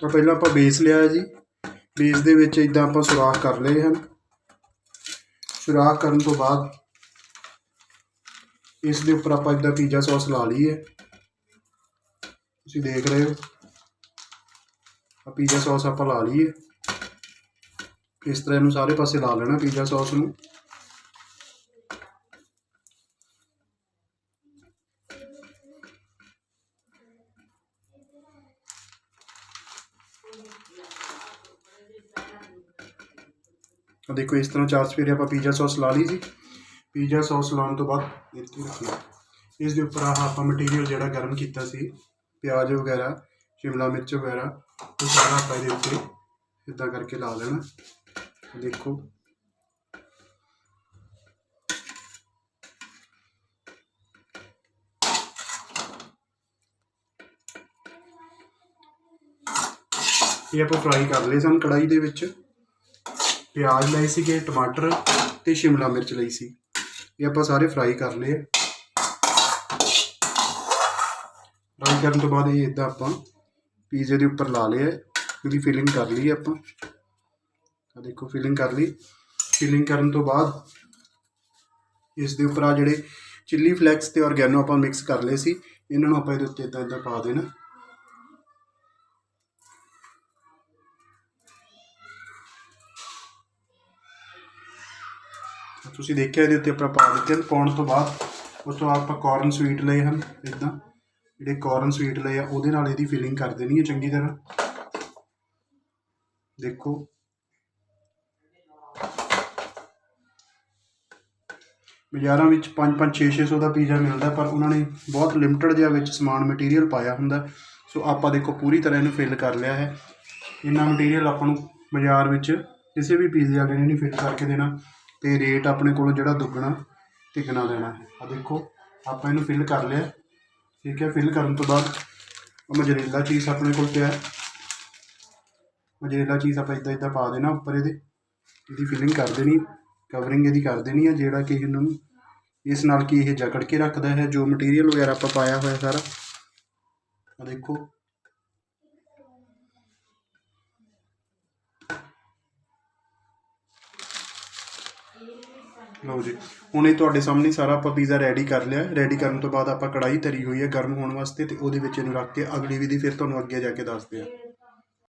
ਤਾਂ ਪਹਿਲਾਂ ਆਪਾਂ ਬੇਸ ਲਿਆ ਹੈ ਜੀ। ਬੇਸ ਦੇ ਵਿੱਚ ਇਦਾਂ ਆਪਾਂ ਸੁਰਾਖ ਕਰ ਲਏ ਹਨ। ਸੁਰਾਖ ਕਰਨ ਤੋਂ ਬਾਅਦ ਇਸ ਦੇ ਉੱਪਰ ਆਪਾਂ ਇਦਾਂ ਪੀਜ਼ਾ ਸੌਸ ਲਾ ਲਈ ਹੈ ਤੁਸੀਂ ਦੇਖ ਰਹੇ ਹੋ। ਆ ਪੀਜ਼ਾ ਸੌਸ ਆਪਾਂ ਲਾ ਲਈ ਹੈ ਇਸ ਤਰ੍ਹਾਂ ਇਹਨੂੰ ਸਾਰੇ ਪਾਸੇ ਲਾ ਲੈਣਾ ਪੀਜ਼ਾ ਸੌਸ ਨੂੰ। ਦੇਖੋ ਇਸ ਤਰ੍ਹਾਂ ਚਾਰ ਸਫੇਰੇ ਆਪਾਂ ਪੀਜ਼ਾ ਸੌਸ ਲਾ ਲਈ ਸੀ। ਪੀਜ਼ਾ ਸੌਸ ਲਾਉਣ ਤੋਂ ਬਾਅਦ ਇੱਥੇ ਰੱਖਣਾ। ਇਸ ਦੇ ਉੱਪਰ ਆਹ ਆਪਾਂ ਮਟੀਰੀਅਲ ਜਿਹੜਾ ਗਰਮ ਕੀਤਾ ਸੀ, ਪਿਆਜ਼ ਵਗੈਰਾ, ਸ਼ਿਮਲਾ ਮਿਰਚ ਵਗੈਰਾ, ਉਹ ਸਾਰਾ ਆਪਾਂ ਇਹਦੇ ਉੱਤੇ ਇਦਾਂ ਕਰਕੇ ਲਾ ਲੈਣਾ। ਦੇਖੋ। ਇਹ ਆਪਾਂ ਫਰਾਈ ਕਰ ਲਏ ਸਨ ਕੜਾਈ ਦੇ ਵਿੱਚ। ਪਿਆਜ਼ ਲਏ ਸੀਗੇ, ਟਮਾਟਰ ਤੇ ਸ਼ਿਮਲਾ ਮਿਰਚ ਲਈ ਸੀ। ਇਹ ਆਪਾਂ ਸਾਰੇ ਫਰਾਈ ਕਰ ਲਏ। ਫਰਾਈ ਕਰਨ ਤੋਂ ਬਾਅਦ ਇਹ ਇਦਾਂ ਆਪਾਂ ਪੀਜ਼ੇ ਦੇ ਉੱਪਰ ਲਾ ਲਿਆ। ਇਹਦੀ ਫਿਲਿੰਗ ਕਰ ਲਈ ਆਪਾਂ। ਆ ਦੇਖੋ ਫਿਲਿੰਗ ਕਰ ਲਈ। ਫਿਲਿੰਗ ਕਰਨ ਤੋਂ ਬਾਅਦ ਇਸ ਦੇ ਉੱਪਰ ਆ ਜਿਹੜੇ ਚਿੱਲੀ ਫਲੈਕਸ ਤੇ ਔਰਗੈਨੋ ਆਪਾਂ ਮਿਕਸ ਕਰ ਲਏ ਸੀ। ਇਹਨਾਂ ਨੂੰ ਆਪਾਂ ਇਹਦੇ ਉੱਤੇ ਇਦਾਂ ਇਦਾਂ ਪਾ ਦੇਣਾ। ਤੁਸੀਂ ਦੇਖਿਆ ਇਹਦੇ ਉੱਤੇ ਆਪਾਂ ਪਾ ਦਿੱਤੇ ਹਨ, ਪਾਉਣ ਤੋਂ ਬਾਅਦ ਉਸ ਤੋਂ ਬਾਅਦ ਆਪਾਂ ਕਾਰਨ ਸਵੀਟ ਲਏ ਹਨ ਇਦਾਂ ਜਿਹੜੇ ਕਾਰਨ ਸਵੀਟ ਲਏ ਆ, ਉਹਦੇ ਨਾਲ ਇਹਦੀ ਫਿਲਿੰਗ ਕਰ ਦੇਣੀ ਹੈ ਚੰਗੀ ਤਰ੍ਹਾਂ। ਦੇਖੋ। ਬਾਜ਼ਾਰਾਂ ਵਿੱਚ 5-5 6-600 ਦਾ ਪੀਜ਼ਾ ਮਿਲਦਾ, ਪਰ ਉਹਨਾਂ ਨੇ ਬਹੁਤ ਲਿਮਟਿਡ ਜਿਹਾ ਵਿੱਚ ਸਮਾਨ ਮਟੀਰੀਅਲ ਪਾਇਆ ਹੁੰਦਾ। ਸੋ ਆਪਾਂ ਦੇਖੋ, ਪੂਰੀ ਤਰ੍ਹਾਂ ਇਹਨੂੰ ਫਿਲ ਕਰ ਲਿਆ ਹੈ। ਇੰਨਾ ਮਟੀਰੀਅਲ ਆਪਾਂ ਨੂੰ ਬਾਜ਼ਾਰ ਵਿੱਚ ਕਿਸੇ ਵੀ ਪੀਜ਼ੇ ਵਾਲੇ ਨੇ ਨਹੀਂ ਫਿਲ ਕਰਕੇ ਦੇਣਾ। ਤੇ ਰੇਟ ਆਪਣੇ ਕੋਲ ਜਿਹੜਾ ਦੁੱਗਣਾ ਤਿੱਗਣਾ ਲੈਣਾ ਹੈ। ਆ ਦੇਖੋ, ਆਪਾਂ ਇਹਨੂੰ ਫਿਲ ਕਰ ਲਿਆ। ਠੀਕ ਹੈ ਫਿਲ ਕਰਨ ਤੋਂ ਬਾਅਦ ਮਜਰੇਲਾ ਚੀਜ਼ ਆਪਣੇ ਕੋਲ ਪਿਆ ਮਜਰੇਲਾ ਚੀਜ਼ ਆਪਾਂ ਇਦਾਂ ਇਦਾਂ ਪਾ ਦੇਣਾ ਉੱਪਰ ਇਹਦੇ। ਇਹਦੀ ਫਿਲਿੰਗ ਕਰ ਦੇਣੀ ਕਵਰਿੰਗ ਇਹਦੀ ਕਰ ਦੇਣੀ ਹੈ, ਜਿਹੜਾ ਕਿ ਇਹਨਾਂ ਨੂੰ ਇਸ ਨਾਲ ਕੀ ਇਹ ਜਕੜ ਕੇ ਰੱਖਦਾ ਹੈ, ਜੋ ਮਟੀਰੀਅਲ ਵਗੈਰਾ ਆਪਾਂ ਪਾਇਆ ਹੋਇਆ ਸਾਰਾ। ਆ ਦੇਖੋ ਲਓ ਜੀ। ਹੁਣ ਇਹ ਤੁਹਾਡੇ ਸਾਹਮਣੇ ਸਾਰਾ ਆਪਾਂ ਪੀਜ਼ਾ ਰੈਡੀ ਕਰ ਲਿਆ। ਰੈਡੀ ਕਰਨ ਤੋਂ ਬਾਅਦ ਆਪਾਂ ਕੜਾਈ ਧਰੀ ਹੋਈ ਹੈ ਗਰਮ ਹੋਣ ਵਾਸਤੇ ਤੇ ਉਹਦੇ ਵਿੱਚ ਇਹਨੂੰ ਰੱਖ ਕੇ ਅਗਲੀ ਵਿਧੀ ਫਿਰ ਤੁਹਾਨੂੰ ਅੱਗੇ ਜਾ ਕੇ ਦੱਸਦੇ ਆ